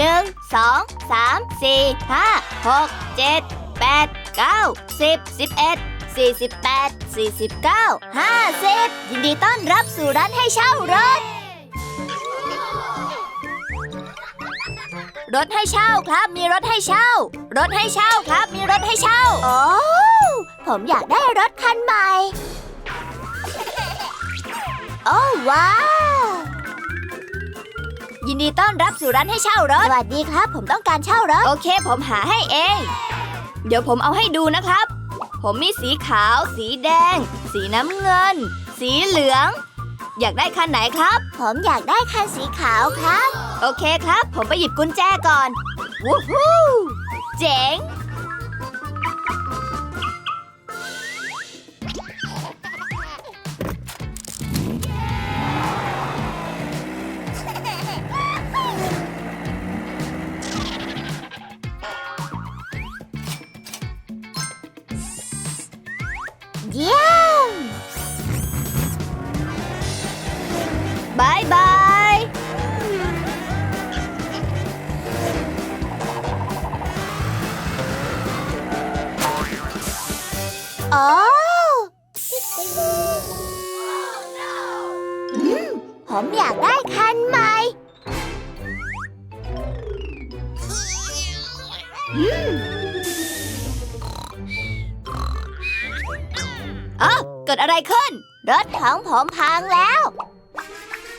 หนึ่งสองสามสี่ห้าหกเจ็ดแปดเก้าสิบสิบเอ็ดสี่สิบแปดสี่สิบเก้าห้าสิบยินดีต้อนรับสู่ร้านให้เช่ารถ รถให้เช่าครับ มีรถให้เช่า รถให้เช่าครับ มีรถให้เช่า โอ้ผมอยากได้รถคันใหม่ โอ้ว้าว ดีต้อนรับสู่ร้านให้เช่ารถ สวัสดีครับ ผมต้องการเช่ารถ โอเค ผมหาให้เอง เดี๋ยวผมเอาให้ดูนะครับ ผมมีสีขาว สีแดง สีน้ำเงิน สีเหลือง อยากได้คันไหนครับ ผมอยากได้คันสีขาวครับ โอเคครับ ผมไปหยิบกุญแจก่อน วู้ฮู้เจ๋ง เยี่ยมบายบาย อ้าวเกิดอะไรขึ้น รถของผมพังแล้ว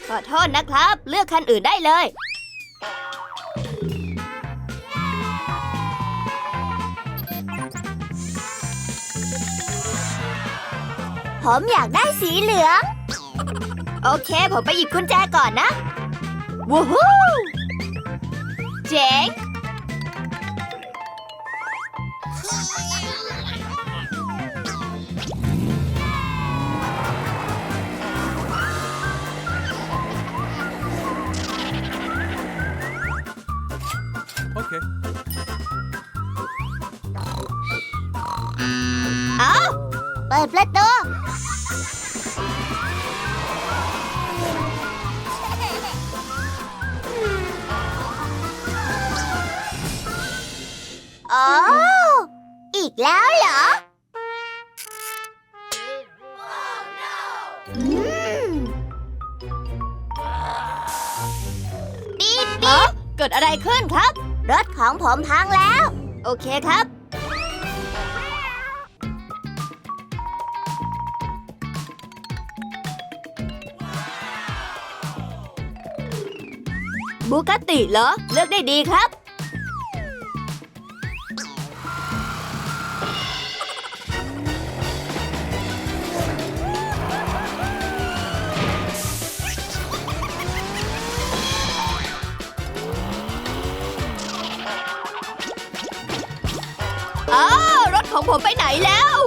ขอโทษนะครับ เลือกคันอื่นได้เลย ผมอยากได้สีเหลือง โอเค ผมไปหยิบกุญแจก่อนนะ วู้ฮู้เจ๋ง Okay. เอาเปิดประตูโอ้อีกแล้วเหรออืมปี๊ดปี๊ดเกิดอะไรขึ้นครับ รถของผมพังแล้ว โอเคครับบูกติเหรอ เลือกได้ดีครับ ของผมไปไหนแล้ว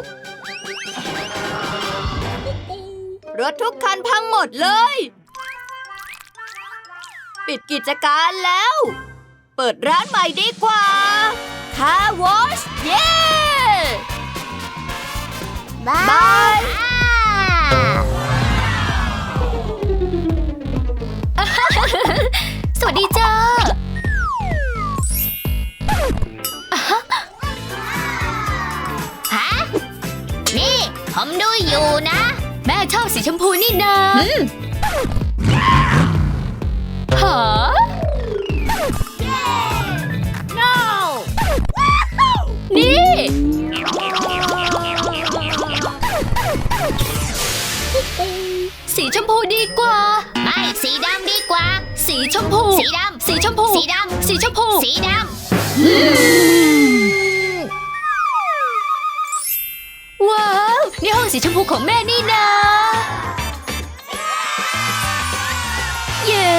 รถทุกคันพังหมดเลย ปิดกิจการแล้ว เปิดร้านใหม่ดีกว่าคาวอชเย้บายสวัสดีจ้า ดูอยู่นะ แม่ชอบสีชมพูนี่นาหานี่ สีชมพูดีกว่า ไม่สีดำดีกว่า สีชมพู สีดำ สีชมพู สีดสีชมพูำสีดว้ นี่ห้องสีชมพูของแม่นี่นาเย้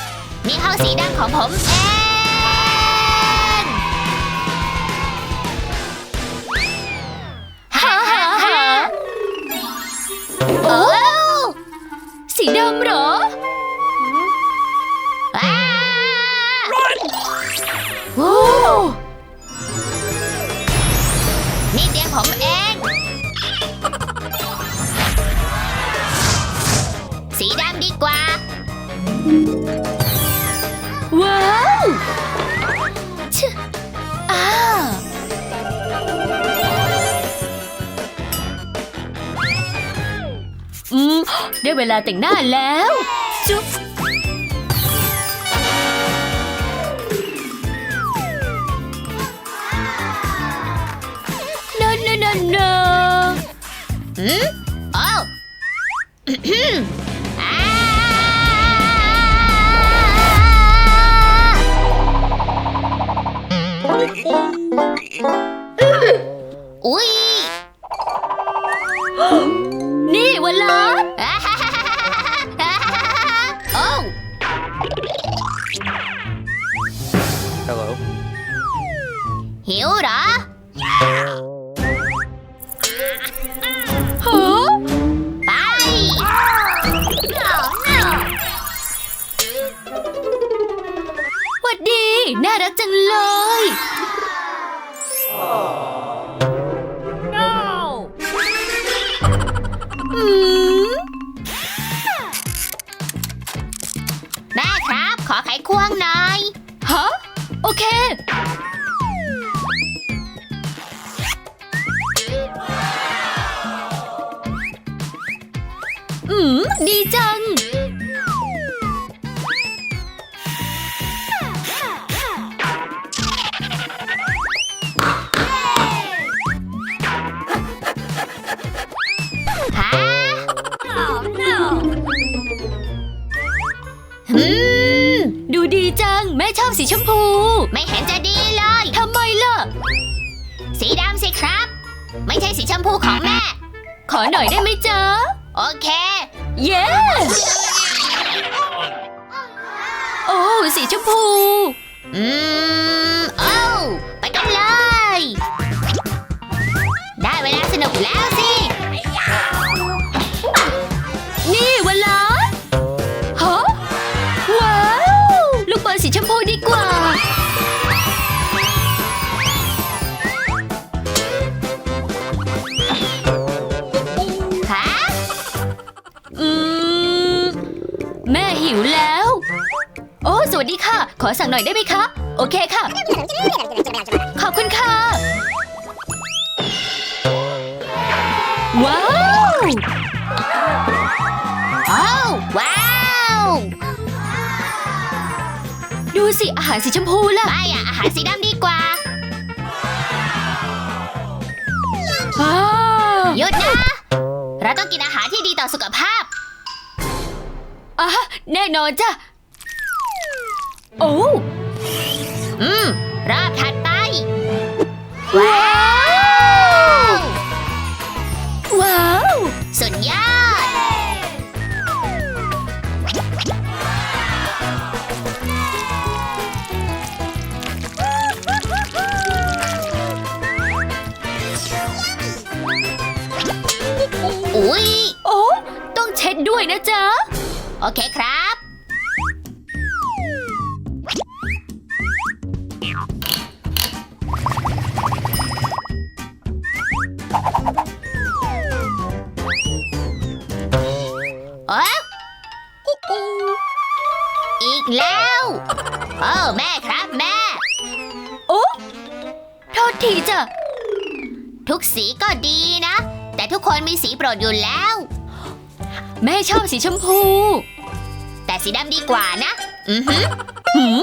ำนี่ห้องสีดำของผมเองฮ่าฮ่าฮ่าโอ้สีดำเหรอว้า ได้เวลาแต่งหน้าแล้ว จุ๊บนนนนนหืมโอ้อ่าอุ้ย นี่วันลา หิวเหรอฮะไปหวัดดี น่ารักจังเลยอืมแม่ครับ ขอไขควงหน่อย ฮะ โอเค ดีจังฮะหืม ดูดีจัง แม่ชอบสีชมพู ไม่เห็นจะดีเลย ทำไมล่ะ สีดำสิครับ ไม่ใช่สีชมพูของแม่ ขอหน่อยได้ไหมจ๊ะ โอเค เย้ โอ้ สีชมพู อืม สวัสดีค่ะ ขอสั่งหน่อยได้ไหมคะ โอเคค่ะ ขอบคุณค่ะ ว้าวโอ้าว้าว ดูสิ อาหารสีชมพูล่ะไม่อะอาหารสีดำดีกว่า อ้าวหยุดนะ เราต้องกินอาหารที่ดีต่อสุขภาพ อะแน่นอนจ้ะ โอ้ อืม รอบถัดไป ว้าว ว้าว สุดยอด อุ๊ย โอ้ ต้องเช็ดด้วยนะจ๊ะ โอเคครับ อีกแล้วโอ้แม่ครับแม่ โอ้โทษทีจ้ะ ทุกสีก็ดีนะ แต่ทุกคนมีสีโปรดอยู่แล้ว แม่ชอบสีชมพู แต่สีดำดีกว่านะ อือหือหืม